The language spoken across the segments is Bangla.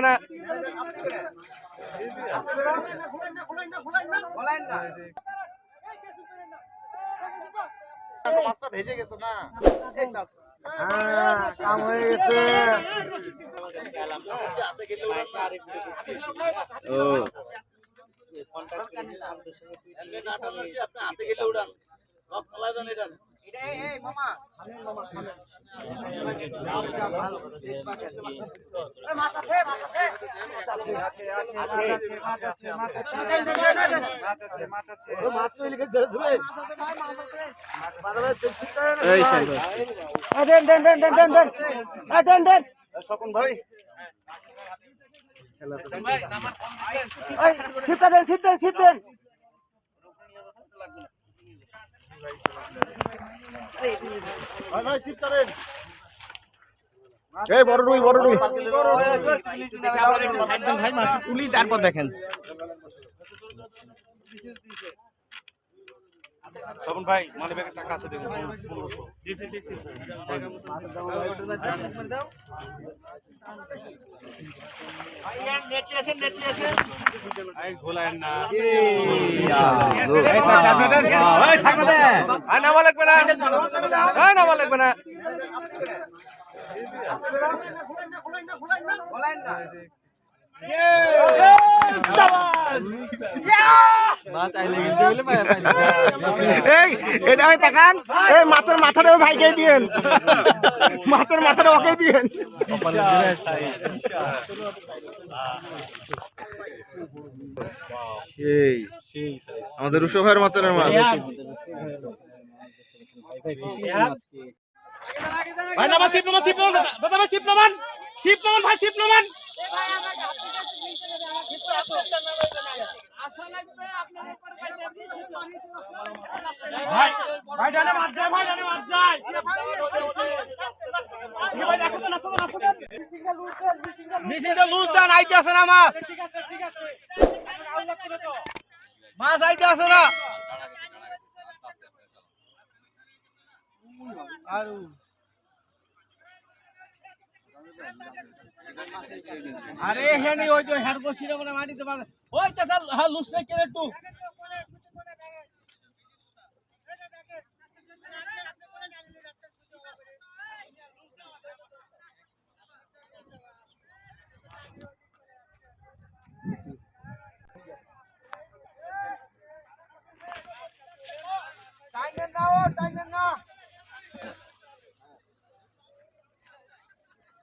না ভেজে গেছে না কাম হয়ে গেছে। দেন দেন দেন দেন দেন এই দেন দেন স্বপন ভাই। এই ছিপটা দেন ছিপ দেন ছিপ দেন ভাই ভাই ছিপটা দেন এই বড় রুই বড় রুই। তুলি তারপর দেখেন। স্বপন ভাই মানে ব্যাগের টাকা আছে দেখুন পনেরোশো। নামা লাগবে না এই এটা তাকান। এই মাছের মাথাটাও ভাইকে দিয়েন। মাছের মাথাটা ওকে দিয়েন। আমাদের রুশো ভাইয়ের মাছের মাছ। ভাই নামান নামান দাদা ভাই শিপ নামান শিপ নামান ভাই শিপ নামান ভাই ভাই ডানে মাছ যায় ভাই ডানে মাছ যায়। ঠিক ভাই, নাচো তো, নাচো নাচো তো। লুজ দেন আইতে আছে না মাছ মাছ আইতে আছে না। আরে হেনি ওই তো হেড বসিরে মানে মাটিতে ওই চাচা হ্যাঁ রে কেন একটু টাইমেন না ও টাইমেন না দেখো ওই ওই পারে কে টানে ও ভাই টাইমেন না ও টাইমেন না মাথা বাজে করতেছে না টাইমেন না ভাই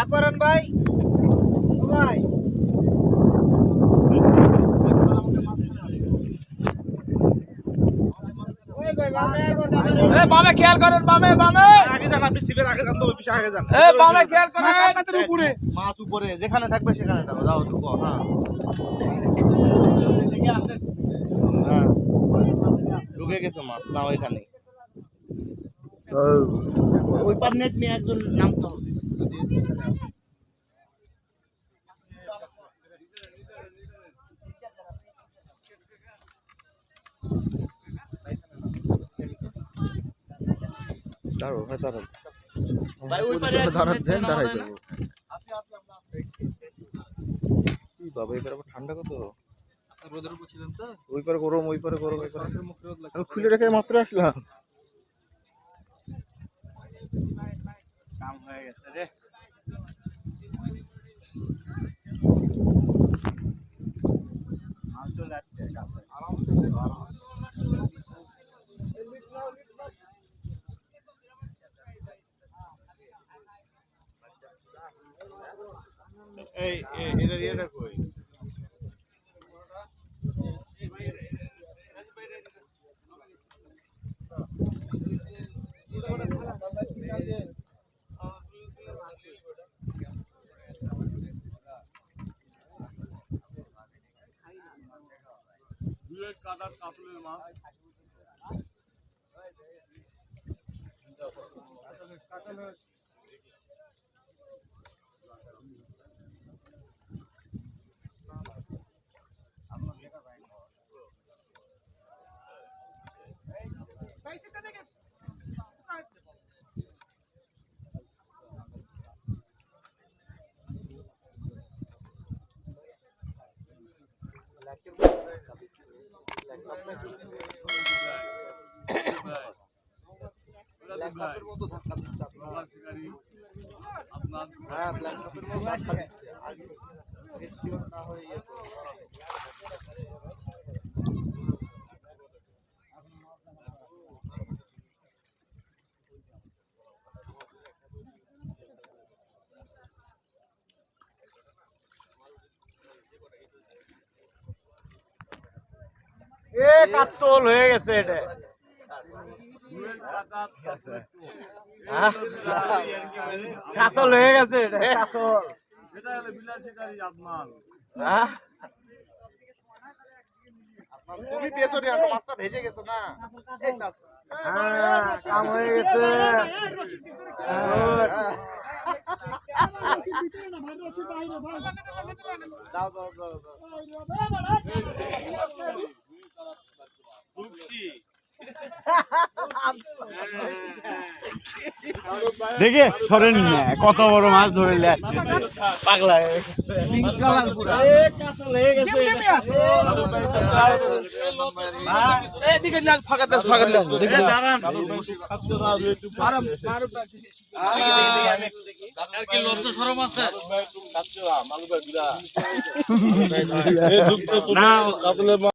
আপরন ভাই ও ভাই ওই ভাই বামে এ বামে খেয়াল করেন বামে বামে। আগে যান আপনি সিপের আগে যান তো ওই পিছে আগে যান। এ বামে খেয়াল করেন। উপরে। মাছ উপরে যেখানে থাকবে সেখানে থাকো যাও তো হ্যাঁ। হ্যাঁ। ঢুকে গেছে মাছ না ওইখানে ওই পার নেট নিয়ে একজন নামতে। হবে দাঁড়ো ভাই দাঁড়ান ওই পারে দাঁড়ান দেন দাঁড়াই যাব বাবা এবার আবার ঠান্ডা কত? রোদের উপর ছিলেন তো ওই পারে গরম ওই পারে গরম ওই পারে। আমি খুলে রেখে মাত্র আসলাম। কাম হয়ে গেছে রে। আসছে আরামসে দুয়েক কাদার কাতলের মাছ কাতলের হ্যাঁ ব্ল্যাক মতো ধাক্কা দিচ্ছে আগে না হয়ে এ কাতল হয়ে গেছে এটা? কাতল হয়ে গেছে এটা কাতল। হ্যাঁ? তুমি পেছনে আসো মাছটা ভেজে গেছে না। এই হ্যাঁ, কাম হয়ে গেছে। দাও দাও দাও। দেখে সরেন না। কত বড় মাছ ধরে আসতেছে। পাগলা না